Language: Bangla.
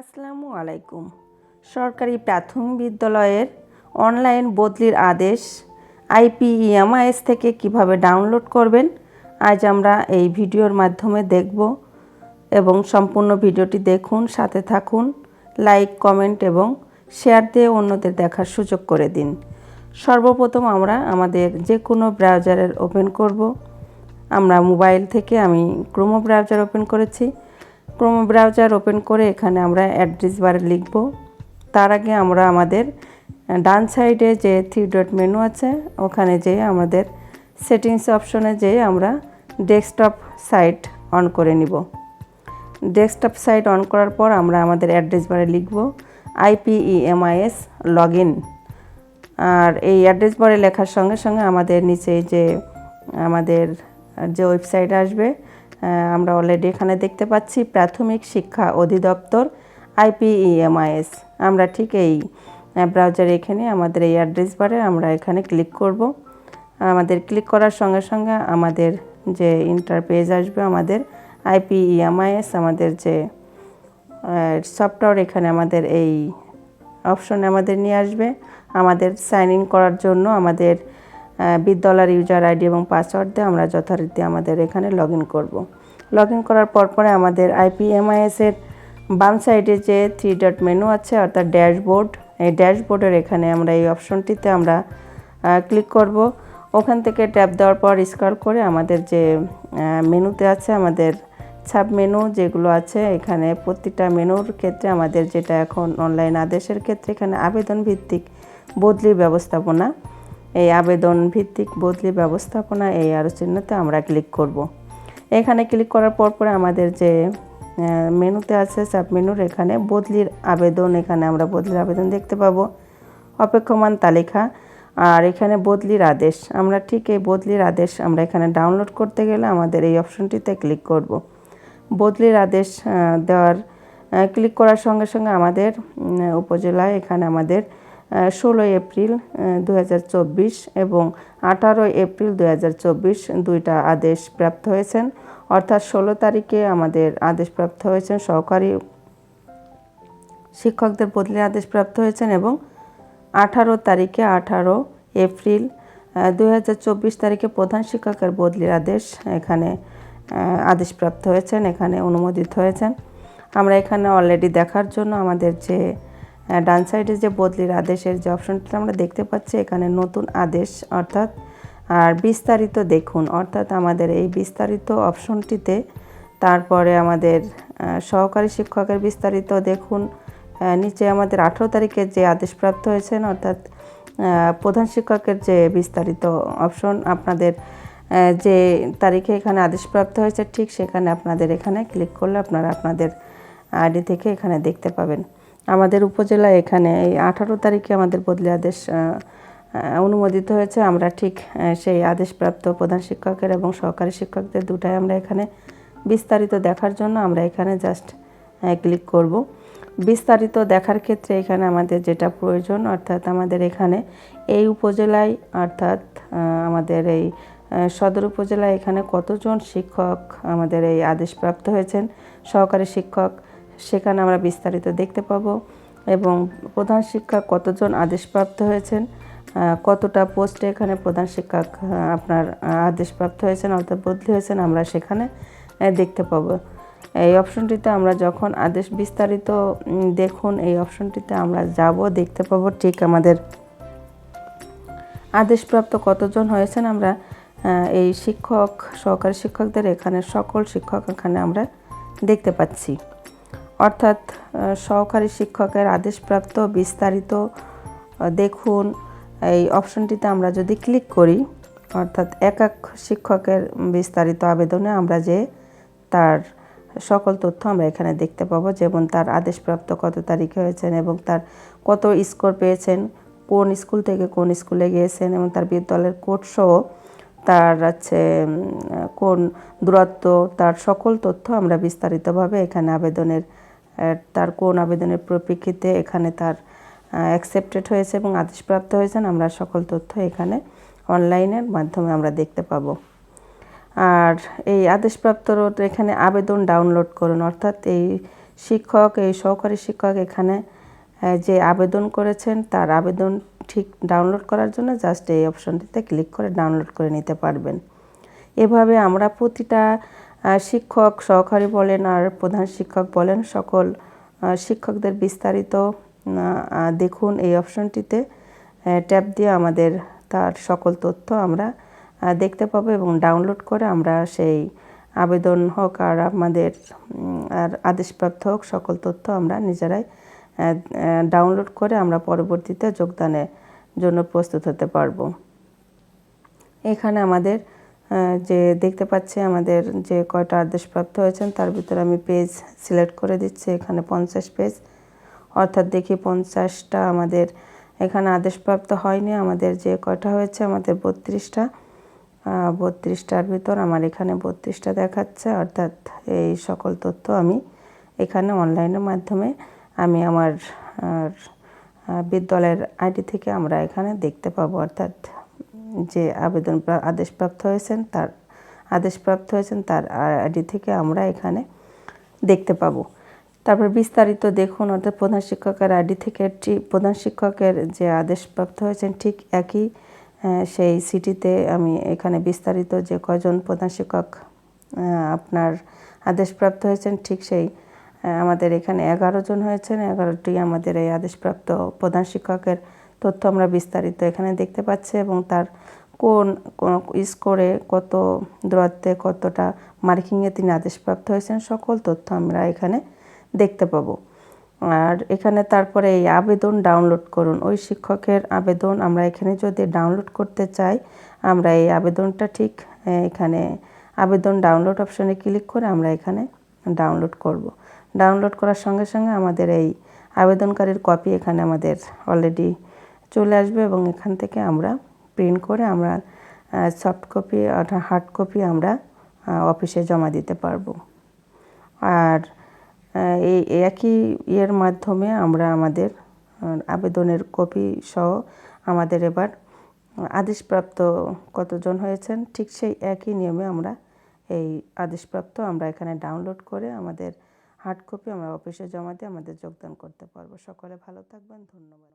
আসসালামু আলাইকুম। সরকারি প্রাথমিক বিদ্যালয়ের অনলাইন বদলির আদেশ আইপিইএমআইএস থেকে কীভাবে ডাউনলোড করবেন, আজ আমরা এই ভিডিওর মাধ্যমে দেখব এবং সম্পূর্ণ ভিডিওটি দেখুন, সাথে থাকুন, লাইক, কমেন্ট এবং শেয়ার দিয়ে অন্যদের দেখার সুযোগ করে দিন। সর্বপ্রথম আমরা আমাদের যে কোনো ব্রাউজারের ওপেন করব। আমরা মোবাইল থেকে, আমি ক্রোমো ব্রাউজার ওপেন করেছি। ক্রোমো ব্রাউজার ওপেন করে এখানে আমরা অ্যাড্রেস বারে লিখব। তার আগে আমরা আমাদের ডান সাইডে যে থ্রি ডট মেনু আছে, ওখানে যেয়ে আমাদের সেটিংস অপশনে যেয়ে আমরা ডেস্কটপ সাইট অন করে নিব। ডেস্কটপ সাইট অন করার পর আমরা আমাদের অ্যাড্রেস বারে লিখব আইপিইএমআইএস লগ ইন আর এই অ্যাড্রেস বারে লেখার সঙ্গে সঙ্গে আমাদের নিচে যে, আমাদের যে ওয়েবসাইট আসবে আমরা অলরেডি এখানে দেখতে পাচ্ছি প্রাথমিক শিক্ষা অধিদপ্তর আইপিইএমআইএস আমরা ঠিক এই ব্রাউজারে এখানে আমাদের এই অ্যাড্রেস বারে আমরা এখানে ক্লিক করব। আমাদের ক্লিক করার সঙ্গে সঙ্গে আমাদের যে ইন্টার পেজ আসবে, আমাদের আইপিইএমআইএস আমাদের যে সফটওয়্যার এখানে আমাদের এই অপশন আমাদের নিয়ে আসবে। আমাদের সাইন ইন করার জন্য আমাদের বিদ্যালয়ের ইউজার আইডি এবং পাসওয়ার্ড দিয়ে আমরা যথারীতি আমাদের এখানে লগ ইন করব। লগ ইন করার পর পরে আমাদের আইপিএমআইএস এর বাম সাইডে যে থ্রি ডট মেনু আছে, অর্থাৎ ড্যাশবোর্ড, এই ড্যাশবোর্ডের এখানে আমরা এই অপশনটিতে আমরা ক্লিক করব। ওখান থেকে ট্যাপ দেওয়ার পর স্ক্রল করে আমাদের যে মেনুতে আছে আমাদের সাব মেনু যেগুলো আছে, এখানে প্রতিটা মেনুর ক্ষেত্রে আমাদের যেটা এখন অনলাইন আদেশের ক্ষেত্রে এখানে আবেদন ভিত্তিক বদলি ব্যবস্থাপনা এই আবেদন ভিত্তিক বদলি ব্যবস্থাপনা এই আরও চিহ্নতে আমরা ক্লিক করব। এখানে ক্লিক করার পর পরে আমাদের যে মেনুতে আছে সাব মেনুর এখানে বদলির আবেদন, এখানে আমরা বদলির আবেদন দেখতে পাবো অপেক্ষমান তালিকা আর এখানে বদলির আদেশ আমরা ঠিক এই বদলির আদেশ আমরা এখানে ডাউনলোড করতে গেলে আমাদের এই অপশনটিতে ক্লিক করব। বদলির আদেশ দেওয়ার ক্লিক করার সঙ্গে সঙ্গে আমাদের উপজেলায় এখানে আমাদের ষোলোই এপ্রিল দু হাজার চব্বিশ এবং আঠারোই এপ্রিল দু দুইটা আদেশ প্রাপ্ত হয়েছেন। অর্থাৎ ষোলো তারিখে আমাদের আদেশ প্রাপ্ত হয়েছেন সহকারী শিক্ষকদের বদলির আদেশ প্রাপ্ত হয়েছেন এবং আঠারো তারিখে আঠারো এপ্রিল দু হাজার চব্বিশ তারিখে প্রধান শিক্ষকের বদলির আদেশ এখানে আদেশপ্রাপ্ত হয়েছেন, এখানে অনুমোদিত হয়েছেন। আমরা এখানে অলরেডি দেখার জন্য আমাদের যে ডান সাইডে যে বদলির আদেশের যে অপশনটা আমরা দেখতে পাচ্ছি, এখানে নতুন আদেশ, অর্থাৎ, আর বিস্তারিত দেখুন, অর্থাৎ আমাদের এই বিস্তারিত অপশনটিতে তারপরে আমাদের সহকারী শিক্ষকের বিস্তারিত দেখুন। নিচে আমাদের আঠেরো তারিখে যে আদেশপ্রাপ্ত হয়েছেন, অর্থাৎ প্রধান শিক্ষকের যে বিস্তারিত অপশন, আপনাদের যে তারিখে এখানে আদেশপ্রাপ্ত হয়েছে, ঠিক সেখানে আপনাদের এখানে ক্লিক করলে আপনারা আপনাদের আইডি থেকে এখানে দেখতে পাবেন। আমাদের উপজেলায় এখানে এই আঠারো তারিখে আমাদের বদলি আদেশ অনুমোদিত হয়েছে। আমরা ঠিক সেই আদেশপ্রাপ্ত প্রধান শিক্ষকের এবং সহকারী শিক্ষকদের দুটাই আমরা এখানে বিস্তারিত দেখার জন্য আমরা এখানে জাস্ট ক্লিক করব। বিস্তারিত দেখার ক্ষেত্রে এখানে আমাদের যেটা প্রয়োজন, অর্থাৎ আমাদের এখানে এই উপজেলায়, অর্থাৎ আমাদের এই সদর উপজেলায় এখানে কতজন শিক্ষক আমাদের এই আদেশপ্রাপ্ত হয়েছেন? সহকারী শিক্ষক সেখানে আমরা বিস্তারিত দেখতে পাবো। এবং প্রধান শিক্ষক কতজন আদেশপ্রাপ্ত হয়েছেন? কতটা পোস্টে এখানে প্রধান শিক্ষক আপনার আদেশপ্রাপ্ত হয়েছেন অর্থাৎ বদলি হয়েছেন আমরা সেখানে দেখতে পাবো। এই অপশনটিতে আমরা যখন আদেশ বিস্তারিত দেখুন, এই অপশনটিতে আমরা যাব, দেখতে পাবো ঠিক আমাদের আদেশপ্রাপ্ত কতজন হয়েছেন আমরা এই শিক্ষক, সহকারী শিক্ষকদের এখানে সকল শিক্ষক এখানে আমরা দেখতে পাচ্ছি। অর্থাৎ সহকারী শিক্ষকের আদেশপ্রাপ্ত বিস্তারিত দেখুন। এই অপশনটিতে আমরা যদি ক্লিক করি, অর্থাৎ এক এক শিক্ষকের বিস্তারিত আবেদনে আমরা যে তার সকল তথ্য আমরা এখানে দেখতে পাবো, যেমন তার আদেশপ্রাপ্ত কত তারিখে হয়েছেন এবং তার কত স্কোর পেয়েছেন, কোন স্কুল থেকে কোন স্কুলে গিয়েছেন এবং তার বিদ্যালয়ের কোড সহ তার আছে কোন দূরত্ব, তার সকল তথ্য আমরা বিস্তারিতভাবে এখানে আবেদনের তার কোন আবেদনের পরিপ্রেক্ষিতে এখানে তার অ্যাকসেপ্টেড হয়েছে এবং আদেশপ্রাপ্ত হয়েছেন, আমরা সকল তথ্য এখানে অনলাইনের মাধ্যমে আমরা দেখতে পাবো। আর এই আদেশপ্রাপ্ত এখানে আবেদন ডাউনলোড করুন, অর্থাৎ এই শিক্ষক, এই সহকারী শিক্ষক এখানে যে আবেদন করেছেন, তার আবেদন ঠিক ডাউনলোড করার জন্য জাস্ট এই অপশনটিতে ক্লিক করে ডাউনলোড করে নিতে পারবেন। এভাবে আমরা প্রতিটা শিক্ষক, সহকারী বলেন আর প্রধান শিক্ষক বলেন সকল শিক্ষকদের বিস্তারিত দেখুন এই অপশনটিতে ট্যাপ দিয়ে আমাদের তার সকল তথ্য আমরা দেখতে পাবো এবং ডাউনলোড করে আমরা সেই আবেদন হোক আর আমাদের আর আদেশপ্রাপ্ত হোক সকল তথ্য আমরা নিজেরাই ডাউনলোড করে আমরা পরবর্তীতে যোগদানের জন্য প্রস্তুত হতে পারব। এখানে আমাদের যে দেখতে পাচ্ছি আমাদের যে কয়টা আদেশপ্রাপ্ত হয়েছেন, তার ভিতরে আমি পেজ সিলেক্ট করে দিচ্ছি, এখানে পঞ্চাশ পেজ অর্থাৎ দেখি পঞ্চাশটা আমাদের এখানে আদেশপ্রাপ্ত হয়নি, আমাদের যে কয়টা হয়েছে, আমাদের বত্রিশটা। বত্রিশটার ভিতর আমার এখানে বত্রিশটা দেখাচ্ছে, অর্থাৎ এই সকল তথ্য আমি এখানে অনলাইনের মাধ্যমে আমি আমার বিদ্যালয়ের আইডি থেকে আমরা এখানে দেখতে পাবো, অর্থাৎ যে আবেদন আদেশপ্রাপ্ত হয়েছেন তার, আদেশপ্রাপ্ত হয়েছেন তার আইডি থেকে আমরা এখানে দেখতে পাবো। তারপর বিস্তারিত দেখুন, অর্থাৎ প্রধান শিক্ষকের আইডি থেকে প্রধান শিক্ষকের যে আদেশপ্রাপ্ত হয়েছেন ঠিক একই সেই সিটিতে আমি এখানে বিস্তারিত যে কজন প্রধান শিক্ষক আপনার আদেশপ্রাপ্ত হয়েছেন ঠিক সেই আমাদের এখানে এগারো জন হয়েছেন। এগারোটি আমাদের এই আদেশপ্রাপ্ত প্রধান শিক্ষকের তথ্য আমরা বিস্তারিত এখানে দেখতে পাচ্ছি এবং তার কোন স্কোরে কত দূরত্বে কতটা মার্কিংয়ে তিনি আদেশপ্রাপ্ত হয়েছেন সকল তথ্য আমরা এখানে দেখতে পাবো। আর এখানে তারপরে এই আবেদন ডাউনলোড করুন। ওই শিক্ষকের আবেদন আমরা এখানে যদি ডাউনলোড করতে চাই, আমরা এই আবেদনটা ঠিক এখানে আবেদন ডাউনলোড অপশনে ক্লিক করে আমরা এখানে ডাউনলোড করব। ডাউনলোড করার সঙ্গে সঙ্গে আমাদের এই আবেদনকারীর কপি এখানে আমাদের অলরেডি চলে আসবে এবং এখান থেকে আমরা প্রিন্ট করে আমরা সফট কপি অর্থাৎ হার্ড কপি আমরা অফিসে জমা দিতে পারব। আর এই একই ইয়ের মাধ্যমে আমরা আমাদের আবেদনের কপি সহ আমাদের এবার আদেশপ্রাপ্ত কতজন হয়েছেন, ঠিক সেই একই নিয়মে আমরা এই আদেশপ্রাপ্ত আমরা এখানে ডাউনলোড করে আমাদের হার্ড কপি আমরা অফিসে জমা দিয়ে আমাদের যোগদান করতে পারব। সকলে ভালো থাকবেন ধন্যবাদ।